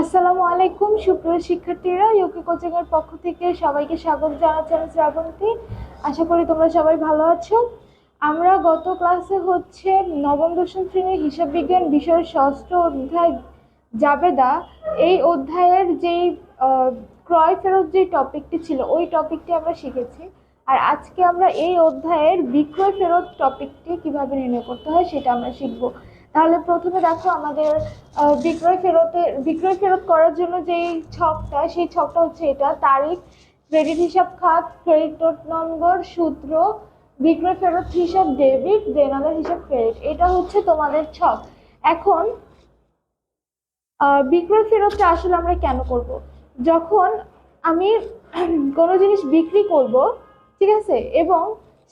আসসালামু আলাইকুম, সুপ্রিয় শিক্ষার্থীরা। ইউকে কোচিং এর পক্ষ থেকে সবাইকে স্বাগত জানাচ্ছি আমি শ্রাবন্তী। আশা করি তোমরা সবাই ভালো আছো। আমরা গত ক্লাসে হচ্ছে নবম, দশম শ্রেণির হিসাব বিজ্ঞান বিষয়ের ষষ্ঠ অধ্যায় জাবেদা। এই অধ্যায়ের যেই ক্রয় ফেরত যে টপিকটি ছিল, ওই টপিকটি আমরা শিখেছি। আর আজকে আমরা এই অধ্যায়ের বিক্রয় ফেরত টপিকটি কীভাবে নির্ণয় করতে হয় সেটা আমরা শিখব। তাহলে প্রথমে দেখো আমাদের বিক্রয় ফেরতের, বিক্রয় ফেরত করার জন্য যেই ছকটা, সেই ছকটা হচ্ছে এটা। তারিখ ক্রেডিট হিসাব খাত ক্রেডিট নম্বর সূত্র, বিক্রয় ফেরত হিসাব ডেবিট দেনাদার হিসাব ক্রেডিট এটা হচ্ছে তোমাদের ছক। এখন বিক্রয় ফেরতটা আসলে আমরা কেন করব? যখন আমি কোনো জিনিস বিক্রি করব, ঠিক আছে? এবং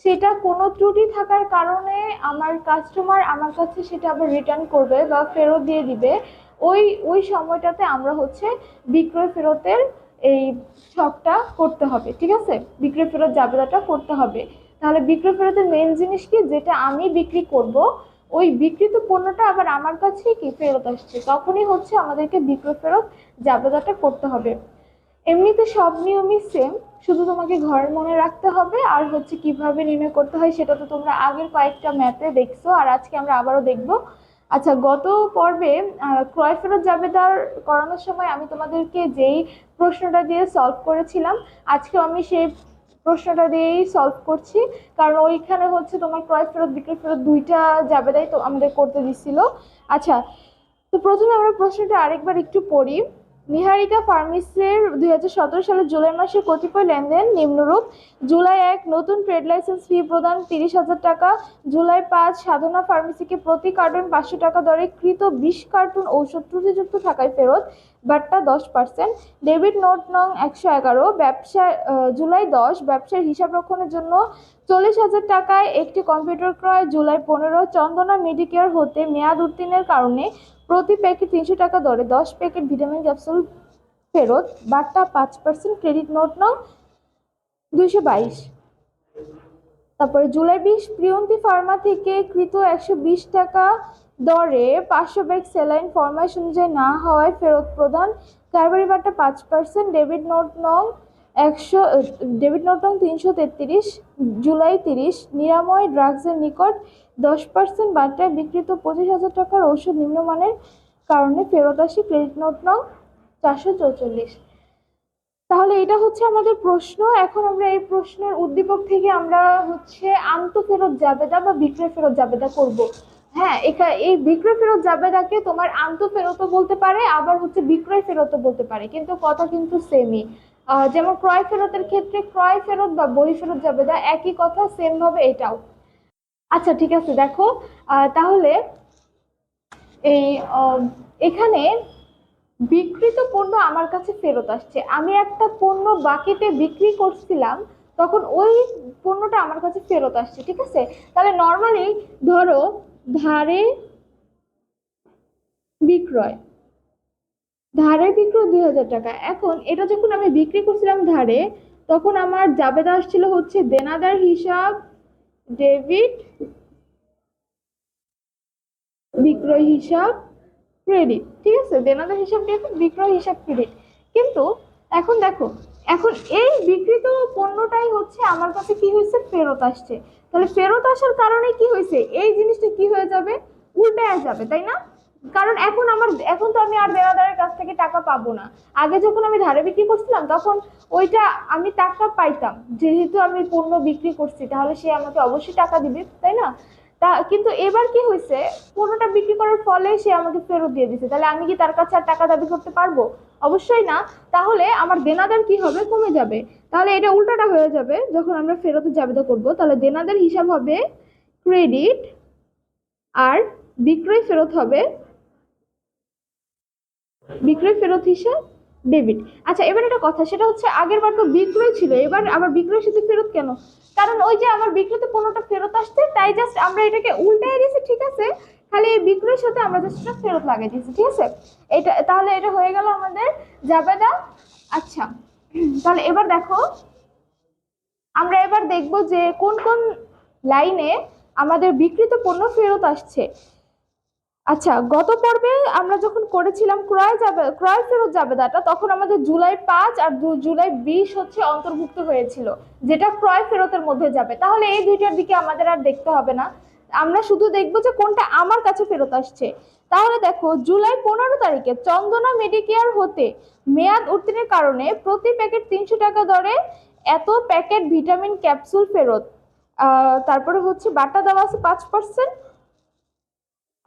সেটা কোনো ত্রুটি থাকার কারণে আমার কাস্টমার আমার কাছে সেটা আবার রিটার্ন করবে বা ফেরত দিয়ে দিবে। ওই ওই সময়টাতে আমরা হচ্ছে বিক্রয় ফেরতের এই ছকটা করতে হবে, ঠিক আছে? বিক্রয় ফেরত জাবেদাটা করতে হবে। তাহলে বিক্রয় ফেরতের মেন জিনিস কি? যেটা আমি বিক্রি করব, ওই বিক্রিত পণ্যটা আবার আমার কাছেই কি ফেরত আসছে? তখনই হচ্ছে আমাদেরকে বিক্রয় ফেরত জাবেদাটা করতে হবে। এমনিতে সব নিয়মই সেম শুধু তোমাকে ঘরের মনে রাখতে হবে, আর হচ্ছে কীভাবে নির্ণয় করতে হয় সেটা তো তোমরা আগের কয়েকটা ম্যাথে দেখছ, আর আজকে আমরা আবারও দেখব। আচ্ছা গত পর্বে ক্রয় ফেরত জাবেদার করানোর সময় আমি তোমাদেরকে যেই প্রশ্নটা দিয়ে সলভ করেছিলাম, আজকেও আমি সেই প্রশ্নটা দিয়েই সলভ করছি। কারণ ওইখানে হচ্ছে তোমার ক্রয় ফেরত, বিক্রয় ফেরত দুইটা জাবেদাই তো আমাদের করতে দিছিল। আচ্ছা তো প্রথমে আমরা প্রশ্নটা আরেকবার একটু পড়ি। নিহারিকা ফার্মেসির দুই হাজার সতেরো সালের জুলাই মাসে কতিপয় লেনদেন নিম্নরূপ। জুলাই এক, নতুন ট্রেড লাইসেন্স ফি প্রদান তিরিশ হাজার টাকা। জুলাই পাঁচ, সাধনা ফার্মেসিকে প্রতি কার্টুন পাঁচশো টাকা দরে কৃত বিশ কার্টুন ঔষধ ত্রুটিযুক্ত থাকায় ফেরত, বাট্টা দশ পার্সেন্ট ডেবিট নোট নং একশো এগারো, ব্যবসা জুলাই দশ, ব্যবসার হিসাব রক্ষণের জন্য চল্লিশ হাজার টাকায় একটি কম্পিউটার ক্রয়। জুলাই পনেরো, চন্দনা মেডিকেয়ার হতে মেয়াদ উত্তীর্ণের কারণে প্রতি প্যাকেট তিনশো টাকা দরে। দশ প্যাকেট ভিটামিন ক্যাপসুল ফেরত। বাট্টা পাঁচ পার্সেন্ট ক্রেডিট নোট নং দুইশো বাইশ। তারপরে জুলাই বিশ, প্রিয়ন্তি ফার্মা থেকে কৃত একশো বিশ টাকা দরে পাঁচশো ব্যাগ স্যালাইন ফরমাইশ অনুযায়ী না হওয়ায় ফেরত প্রদান। কারবারি বাট্টা পাঁচ পার্সেন্ট। ডেবিট নোট নং একশো ডেভিড নোট তিনশো তেত্রিশ, জুলাই তিরিশ, নিরাময় ড্রাগসের নিকট দশ পার্সেন্ট বাট্টায় বিক্রিত পঁচিশ হাজার টাকার ঔষধ নিম্নমানের কারণে ফেরত আসি ক্রেডিট নোট নং চারশো চৌচল্লিশ। তাহলে এটা হচ্ছে আমাদের প্রশ্ন। এখন আমরা এই প্রশ্নের উদ্দীপক থেকে আমরা হচ্ছে আন্ত ফেরত জাবেদা বা বিক্রয় ফেরত জাবেদা করব। হ্যাঁ এখানে এই বিক্রয় ফেরত জাবেদাকে তোমার আন্ত ফেরতও বলতে পারে, আবার হচ্ছে বিক্রয় ফেরতও বলতে পারে। কিন্তু কথা কিন্তু সেমই যেমন ক্রয় ফেরতের ক্ষেত্রে ক্রয় ফেরত বা বই ফেরত জাবেদা একই কথা সেম ভাবে এটাও। আচ্ছা ঠিক আছে, দেখো তাহলে এই এখানে বিক্রিত পণ্য আমার কাছে ফেরত আসছে। আমি একটা পণ্য বাকিতে বিক্রি করছিলাম, তখন ওই পণ্যটা আমার কাছে ফেরত আসছে, ঠিক আছে? তাহলে নর্মালি ধরো ধারে বিক্রয় ধারে বিক্রয় দুই হাজার টাকা। এখন এটা যখন আমি বিক্রি করছিলাম ধারে, তখন আমার জাবেদা আসছিল হচ্ছে দেনাদার হিসাব, ডেবিট, বিক্রয় হিসাব, ক্রেডিট। ঠিক আছে? দেনাদার হিসাব ডেবিট বিক্রয় হিসাব, ক্রেডিট। কিন্তু এখন দেখো, এখন এই বিক্রিত পণ্যটাই হচ্ছে আমার কাছে কি হয়েছে? ফেরত আসছে। তাহলে ফেরত আসার কারণে কি হয়েছে? এই জিনিসটা কি হয়ে যাবে? উল্টে যাবে, তাই না? কারণ এখন আমার, এখন তো আমি আর দেনাদারের কাছ থেকে টাকা পাবো না। আগে যখন আমি ধারে বিক্রি করছিলাম, তখন ওইটা আমি টাকা পাইতাম। যেহেতু আমি পণ্য বিক্রি করছি, তাহলে সে আমাকে অবশ্যই টাকা দিবে, তাই না? তা, কিন্তু এবার কি হয়েছে, পণ্যটা বিক্রি করার ফলে সে আমাকে ফেরত দিয়ে দিছে। তাহলে আমি কি তার কাছে আর টাকা দাবি করতে পারব? অবশ্যই না। তাহলে আমার দেনাদার কি হবে? কমে যাবে। তাহলে এটা উল্টাটা হয়ে যাবে, যখন আমরা ফেরতের জাবেদা করব, তাহলে দেনাদার হিসাব হবে ক্রেডিট আর বিক্রয় ফেরত হবে বিক্রয় ফেরত হিসাব ডেবিট আচ্ছা এবার একটা কথা, সেটা হচ্ছে আগের বার তো বিক্রয় ছিল, এবার আবার বিক্রয় সাথে ফেরত কেন? কারণ ওই যে আমার বিক্রিত পণ্যটা ফেরত আসছে, তাই জাস্ট আমরা এটাকে উল্টায় দিয়েছি, ঠিক আছে? খালি এই বিক্রয়ের সাথে আমরা জাস্ট এটা ফেরত লাগিয়ে দিয়েছি, ঠিক আছে? এটা, তাহলে এটা হয়ে গেল আমাদের যাবে জাবেদা। আচ্ছা তাহলে এবার দেখো, আমরা এবার দেখব যে কোন কোন লাইনে আমাদের বিক্রিত পণ্য ফেরত আসছে। আচ্ছা গত পর্বে আমরা যখন করেছিলাম ক্রয় যাবে, ক্রয় ফেরত যাবে জাবেদাটা তখন আমাদের জুলাই পাঁচ আর জুলাই বিশ হচ্ছে অন্তর্ভুক্ত হয়েছিল, যেটা ক্রয় ফেরতের মধ্যে যাবে। তাহলে এই দুইটার দিকে আমাদের আর দেখতে হবে না। আমরা শুধু দেখব যে কোনটা আমার কাছে ফেরত আসছে। তাহলে দেখো, জুলাই পনেরো তারিখে চন্দনা মেডিকেয়ার হতে মেয়াদ উত্তীর্ণের কারণে প্রতি প্যাকেট তিনশো টাকা দরে এত প্যাকেট ভিটামিন ক্যাপসুল ফেরত। তারপরে হচ্ছে বাটা দেওয়া আছে পাঁচ পার্সেন্ট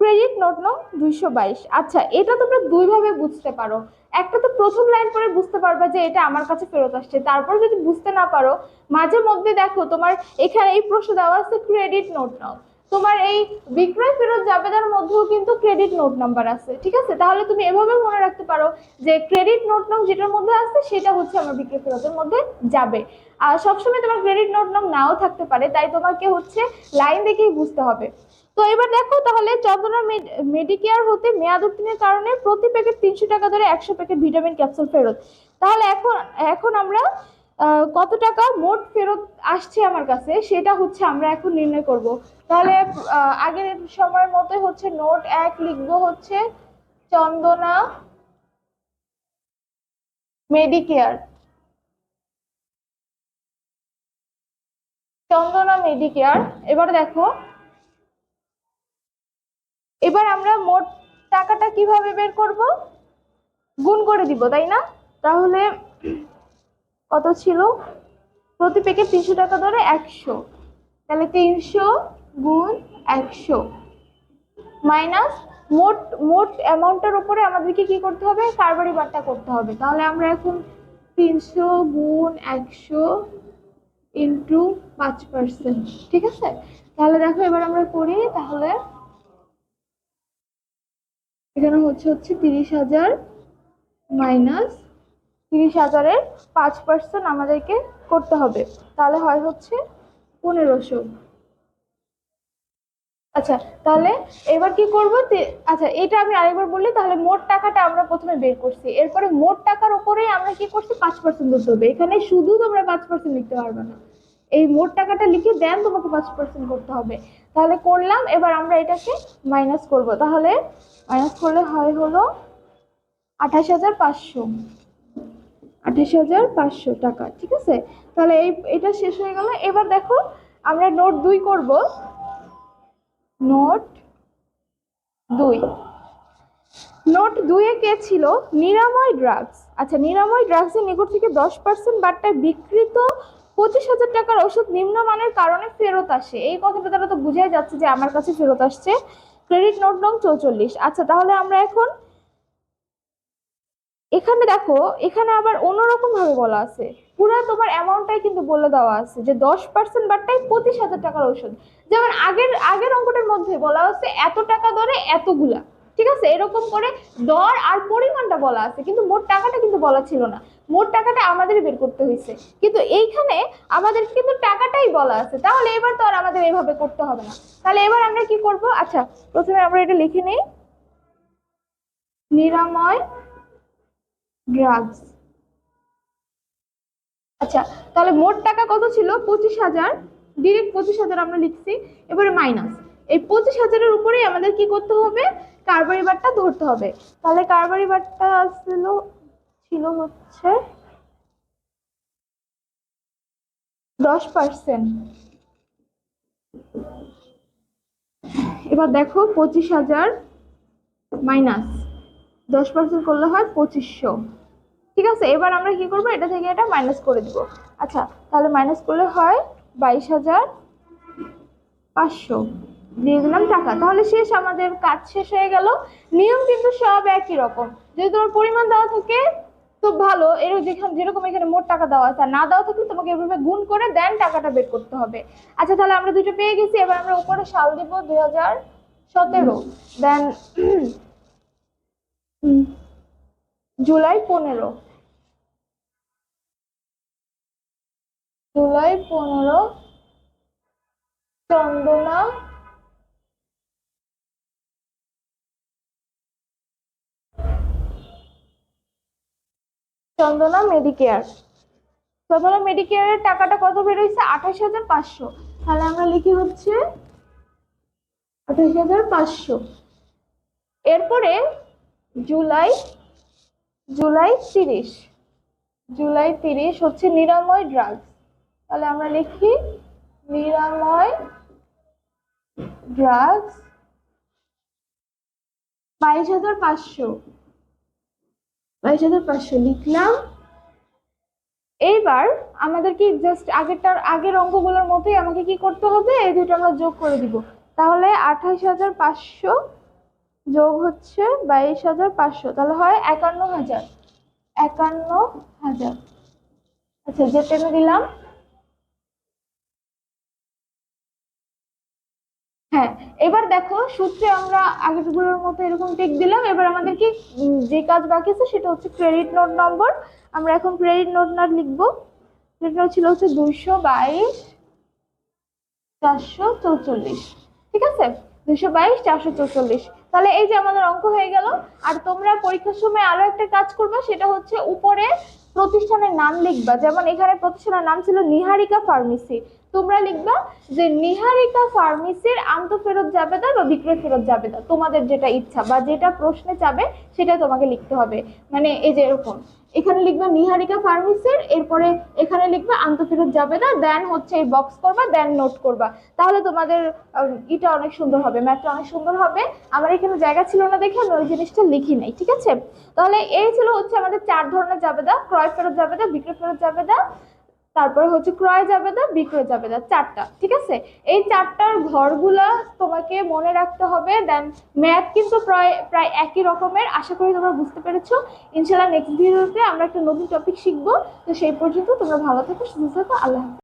ক্রেডিট নোট নাও দুইশো বাইশ। আচ্ছা এটা তোমরা দুইভাবে বুঝতে পারো। একটা তো প্রথম লাইন পরে বুঝতে পারবা যে এটা আমার কাছে ফেরত আসছে। তারপর যদি বুঝতে না পারো, মাঝে মধ্যে দেখো তোমার এখানে এই প্রশ্ন দেওয়া আছে ক্রেডিট নোট নাও। তোমার এই বিক্রয় ফেরত জাবেদার মধ্যেও কিন্তু ক্রেডিট নোট নাম্বার আছে, ঠিক আছে? তাহলে তুমি এভাবে মনে রাখতে পারো যে ক্রেডিট নোট নাম যেটার মধ্যে আছে, সেটা হচ্ছে আমার বিক্রয় ফেরতের মধ্যে যাবে। আর সবসময় তোমার ক্রেডিট নোট নাম নাও থাকতে পারে, তাই তোমাকে হচ্ছে লাইন দেখেই বুঝতে হবে। তো এবার দেখো তাহলে চন্দনা মেডিকেয়ার হতে মেয়াদ উত্তীর্ণের কারণে প্রতি প্যাকেট তিনশো টাকা ধরে একশো প্যাকেট ভিটামিন ক্যাপসুল ফেরত। তাহলে এখন এখন আমরা কত টাকা মোট ফেরত আসছে আমার কাছে, সেটা হচ্ছে আমরা এখন নির্ণয় করব। তাহলে আগের সময়ের মতোই হচ্ছে নোট এক লিখব হচ্ছে চন্দনা মেডিকেয়ার চন্দনা মেডিকেয়ার এবার দেখো এবার আমরা মোট টাকাটা কীভাবে বের করব? গুণ করে দিব, তাই না? তাহলে কত ছিল? প্রতি প্যাকেট তিনশো টাকা ধরে একশো। তাহলে তিনশো গুণ একশো। মাইনাস মোট মোট অ্যামাউন্টের উপরে আমাদেরকে কি করতে হবে? কারবারি বারটা করতে হবে। তাহলে আমরা এখন তিনশো গুণ একশো ইন্টু পাঁচ পার্সেন্ট। ঠিক আছে? তাহলে দেখো, এবার আমরা করি, তাহলে এখানে হচ্ছে হচ্ছে তিরিশ হাজার মাইনাস তিরিশ হাজারের পাঁচ পার্সেন্ট আমাদেরকে করতে হবে। তাহলে হয় হচ্ছে পনেরোশো। আচ্ছা তাহলে এবার কি করব আচ্ছা এটা আমি আরেকবার বললি, তাহলে মোট টাকাটা আমরা প্রথমে বের করছি। এরপরে মোট টাকার উপরেই আমরা কি করছি? পাঁচ পার্সেন্ট ধরতে হবে। এখানে শুধু তোমরা পাঁচ পার্সেন্ট লিখতে পারবে না। এই মোট টাকাটা লিখে দেন তোমাকে পাঁচ পার্সেন্ট করতে হবে। তাহলে করলাম, এবার আমরা এটাকে মাইনাস করব। তাহলে মাইনাস করলে হয় হলো আঠাশ হাজার পাঁচশো। আঠাশ হাজার পাঁচশো টাকা, ঠিক আছে? তাহলে এই, এটা শেষ হয়ে গেল। এবার দেখো, আমরা নোট দুই করব। নোট দুই। নোট দুইয়ে কে ছিল? নিরাময় ড্রাগস। আচ্ছা নিরাময় ড্রাগসের নিকট থেকে দশ পার্সেন্ট বার্তায় বিকৃত পঁচিশ হাজার টাকার ওষুধ নিম্নমানের কারণে ফেরত আসে। এই কথাটা তারা তো বুঝাই যাচ্ছে যে আমার কাছে ফেরত আসছে। ক্রেডিট নোট নং চৌচল্লিশ। আচ্ছা তাহলে আমরা এখন এখানে দেখো, এখানে আবার অন্যরকম ভাবে বলা আছে। পুরো তোমার অ্যামাউন্টটাই কিন্তু বলে দেওয়া আছে যে দশ পার্সেন্ট বারটাই পঁচিশ হাজার টাকার ওষুধ। যেমন আগের আগের অঙ্কটার মধ্যে বলা আছে এত টাকা দরে এতগুলা। ঠিক আছে? এরকম করে দর আর পরিমাণটা বলা আছে, কিন্তু মোট টাকাটা কিন্তু বলা ছিল না। মোট টাকাটা আমাদের বের করতে হয়েছে। কিন্তু এইখানে আমাদের কিন্তু টাকাটাই বলা আছে। তাহলে এবার তো আর আমাদের এইভাবে করতে হবে না। তাহলে এবার আমরা কি করব? আচ্ছা প্রথমে আমরা এটা লিখে নিই। নিরাময় ড্রাগস আচ্ছা তাহলে মোট টাকা কত ছিল? পঁচিশ হাজার। ডিরেক্ট পঁচিশ হাজার আমরা লিখছি। এবারে মাইনাস। এই পঁচিশ হাজারের উপরেই আমাদের কি করতে হবে? কারবারি বারটা ধরতে হবে। তাহলে কারবারি বারটা ছিল ছিল হচ্ছে দশ পার্সেন্ট এবার দেখো পঁচিশ হাজার মাইনাস দশ পার্সেন্ট করলে হয় পঁচিশশো। ঠিক আছে, এবার আমরা কি করব? এটা থেকে এটা মাইনাস করে দিব। আচ্ছা তাহলে মাইনাস করলে হয় বাইশ হাজার পাঁচশো। দিয়ে দিলাম টাকা। তাহলে শেষ, আমাদের কাজ শেষ হয়ে গেল। নিয়ম কিন্তু সব একই রকম। যদি তোমার পরিমাণ দেওয়া থাকে, তো ভালো। এর যেখানে, যেরকম এখানে মোট টাকা দেওয়া আছে না দেওয়া থাকলে তোমাকে এভাবে গুণ করে দেন টাকাটা বের করতে হবে। আচ্ছা তাহলে আমরা দুটো পেয়ে গেছি। এবার আমরা উপরে সাল দিব দুই হাজার সতেরো দেন জুলাই পনেরো। জুলাই পনেরো, চন্দনা চন্দনা মেডিকেয়ার চন্দনা মেডিকেয়ারের টাকাটা কত বেরোইছে? আঠাশ হাজার পাঁচশো। তাহলে আমরা লিখি হচ্ছে আঠাশ হাজার পাঁচশো। এরপরে জুলাই জুলাই তিরিশ। জুলাই তিরিশ হচ্ছে নিরাময় ড্রাগস তাহলে আমরা লিখি নিরাময় ড্রাগস বাইশ হাজার পাঁচশো। বাইশ হাজার পাঁচশো লিখলাম। এইবার আমাদের কি জাস্ট আগেরটার, আগের অঙ্কগুলোর মতোই আমাকে কি করতে হবে? এই দুটো আমরা যোগ করে দিব। তাহলে আঠাইশ হাজার পাঁচশো যোগ হচ্ছে বাইশ হাজার পাঁচশো। তাহলে হয় একান্ন হাজার। একান্ন হাজার। আচ্ছা যে টেনে দিলাম। হ্যাঁ এবার দেখো সূত্রে আমরা আগেরগুলোর মতো এরকম টিক দিলাম। এবার আমাদের কি যে কাজ বাকি আছে সেটা হচ্ছে ক্রেডিট নোট নম্বর আমরা এখন ক্রেডিট নোট নোট লিখব। ক্রেডিট নোট ছিল হচ্ছে দুইশো বাইশ, চারশো চৌচল্লিশ। ঠিক আছে? দুশো বাইশ, চারশো চৌচল্লিশ। তাহলে এই যে আমাদের অঙ্ক হয়ে গেল। আর তোমরা পরীক্ষার সময় আরও একটা কাজ করবে, সেটা হচ্ছে উপরে প্রতিষ্ঠানের নাম লিখবা। যেমন এখানে প্রতিষ্ঠানের নাম ছিল নিহারিকা ফার্মেসি। তোমরা লিখবা যে নিহারিকা ফার্মেসির আন্ত ফেরত যাবেদা বা বিক্রয় ফেরত যাবেদা তোমাদের যেটা ইচ্ছা বা যেটা প্রশ্নে চাবে সেটা তোমাকে লিখতে হবে। মানে এই যে এরকম। এখানে লিখবা নিহারিকা ফার্মেসির, এরপরে এখানে লিখবা আন্ত ফেরত যাবেদা দেন হচ্ছে এই বক্স করবা দেন নোট করবা। তাহলে তোমাদের ইটা অনেক সুন্দর হবে ম্যাথটা অনেক সুন্দর হবে। আমার এখানে জায়গা ছিল না দেখে আমি ওই জিনিসটা লিখি নাই, ঠিক আছে? তাহলে এই ছিল হচ্ছে আমাদের চার ধরনের জাবেদা ক্রয় ফেরত জাবেদা বিক্রয় ফেরত জাবেদা তারপরে হচ্ছে ক্রয় জাবেদা, বিক্রয় জাবেদা, চারটা, ঠিক আছে? এই চারটার ঘরগুলা তোমাকে মনে রাখতে হবে। দেন ম্যাথ কিন্তু প্রায় প্রায় একই রকমের। আশা করি তোমরা বুঝতে পেরেছ। ইনশাল্লাহ নেক্সট ভিডিওতে আমরা একটা নতুন টপিক শিখব। তো সেই পর্যন্ত তোমরা ভালো থাকো, সুস্থ থাকো। আল্লাহ।